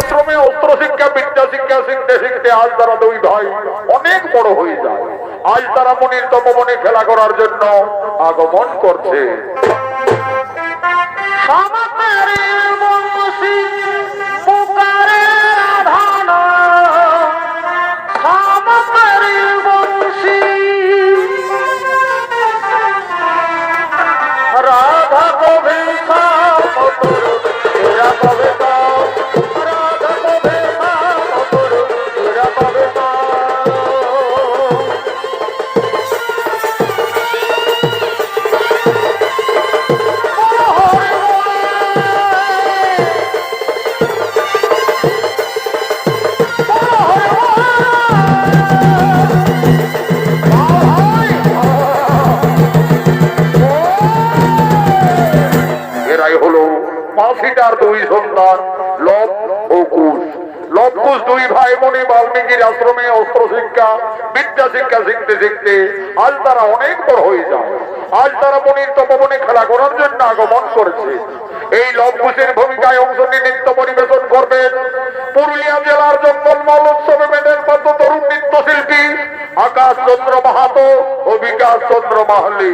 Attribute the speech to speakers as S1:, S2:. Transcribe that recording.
S1: আশ্রমে অস্ত্র শিক্ষা, বিদ্যা শিক্ষা, শিখতে শিখতে আজ তারা দুই ভাই অনেক বড় হয়ে যায়। আজ তারা মনির তপমনে খেলা করার জন্য আগমন করছে। মাসিটার দুই সন্তান, লব ও কুশ। লব, কুশ দুই ভাই মনে বাল্মীকির আশ্রমে অস্ত্র শিক্ষা, বিদ্যা শিক্ষা শিখতে শিখতে আজ তারা অনেক বড় হয়ে যায়। আজ তারা মনির তপবনে খেলা করার জন্য আগমন করেছে। এই লব, কুশের ভূমিকায় অংশ নিয়ে নৃত্য পরিবেশন করবেন পুরুলিয়া জেলার জঙ্গলমল উৎসবে মেডেল পদ্ম তরুণ নৃত্যশিল্পী আকাশ চন্দ্র মাহাতো ও বিকাশ চন্দ্র মাহালি।